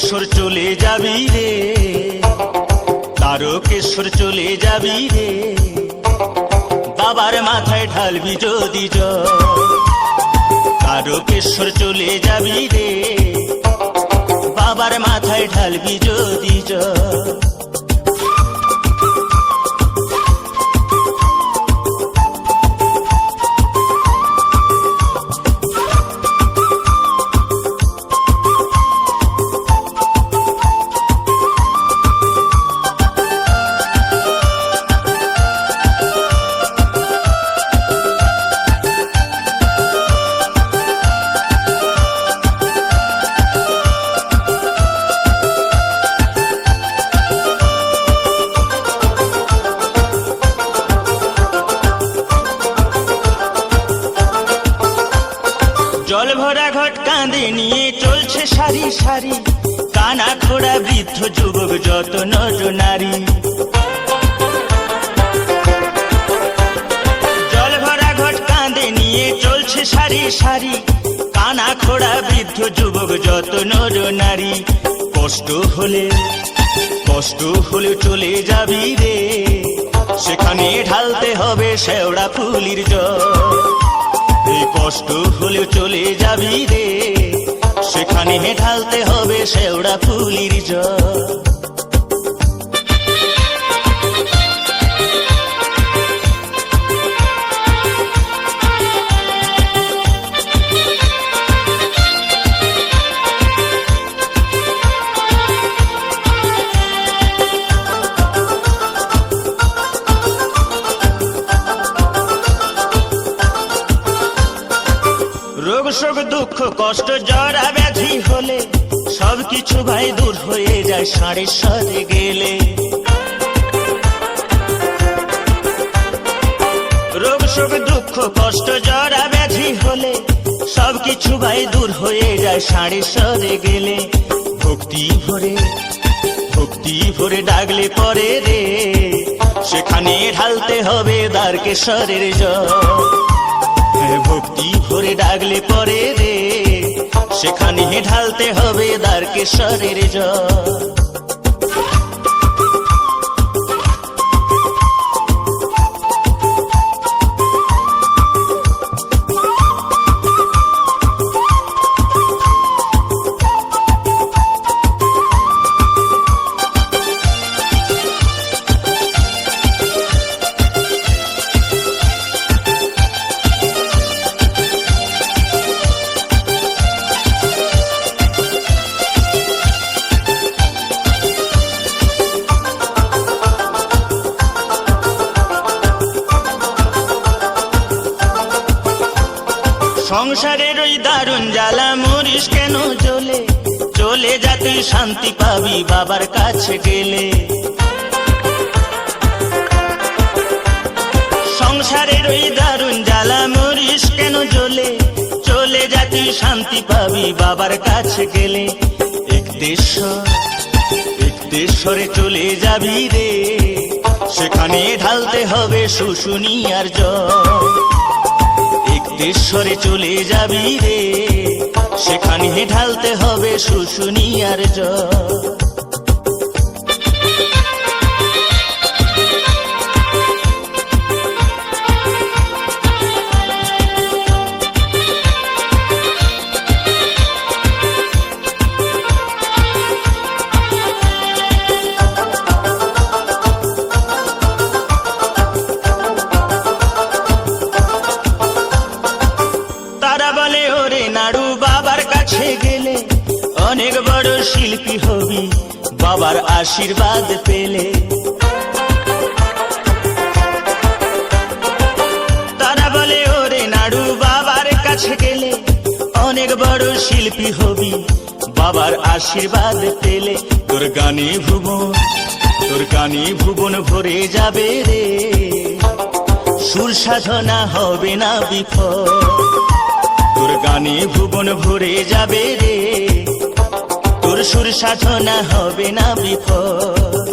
তারকেশ্বর চলে যাবি রে। তারকেশ্বর চলে যাবি রে। বাবার মাথায় ঢালবি যদি তারকেশ্বর চলে যাবি রে। বাবার মাথায় ঢালবি যদি ঘট কাঁদে নিয়ে চলছে সারি সারি। কানা খোড়া বৃদ্ধ যুবক, যত নর নারী। জল ভরা ঘট কাঁদে নিয়ে চলছে সারি সারি। কানা খোড়া বৃদ্ধ যুবক, যত নর নারী। কষ্ট হলে কষ্ট হলে চলে যাবি রে। সেখানে ঢালতে হবে শেওড়া ফুলির জল। এই কষ্ট হলে চলে যাবি রে। সেখানে ঢালতে হবে শেওড়া ফুলির জল। কষ্ট জরা ব্যাধি হলে সব কিছু ভাই দূর হয়ে যায় সাড়ে সারে গেলে। রোগ, শোক, দুঃখ, কষ্ট জরা ব্যাধি হলে সব কিছু ভাই দূর হয়ে যায় সাড়ে সারে গেলে। ভক্তি ভরে ভক্তি ভরে ডাকলে পরে রে। সেখানে ঢালতে হবে দ্বারকেশ্বরের জল। ভক্তি ভরে ডাকলে পরে রে। সেখানে ঢালতে হবে দ্বারকেশ্বরের জল। সংসারের ওই দারুণ জ্বালা মরিস কেন? জ্বলে চলে যা তুই শান্তি পাবি বাবার কাছে গেলে। সংসারের ওই দারুণ জ্বালা মরিস কেন? জ্বলে চলে যা তুই শান্তি পাবি বাবার কাছে গেলে। এক দেশ দেশরে চলে যাবি রে। সেখানে ঢালতে হবে শুশুনি আর জল। একটেশ্বরে চলে যাবি রে। সেখানে ঢালতে হবে শুশুনিয়ার জল শিল্পী হবি? বাবার আশীর্বাদ পেলে। তারা বলে, ওরে নাড়ু, বাবার কাছে গেলে অনেক বড় শিল্পী হবি। বাবার আশীর্বাদ পেলে তোর গানে ভুবন, তোর গানে ভুবন ভরে যাবে রে। সুর সাধনা হবে না বিফল তোর গানে ভুবন ভরে যাবে রে। সুর সাধনা হবে না বিফল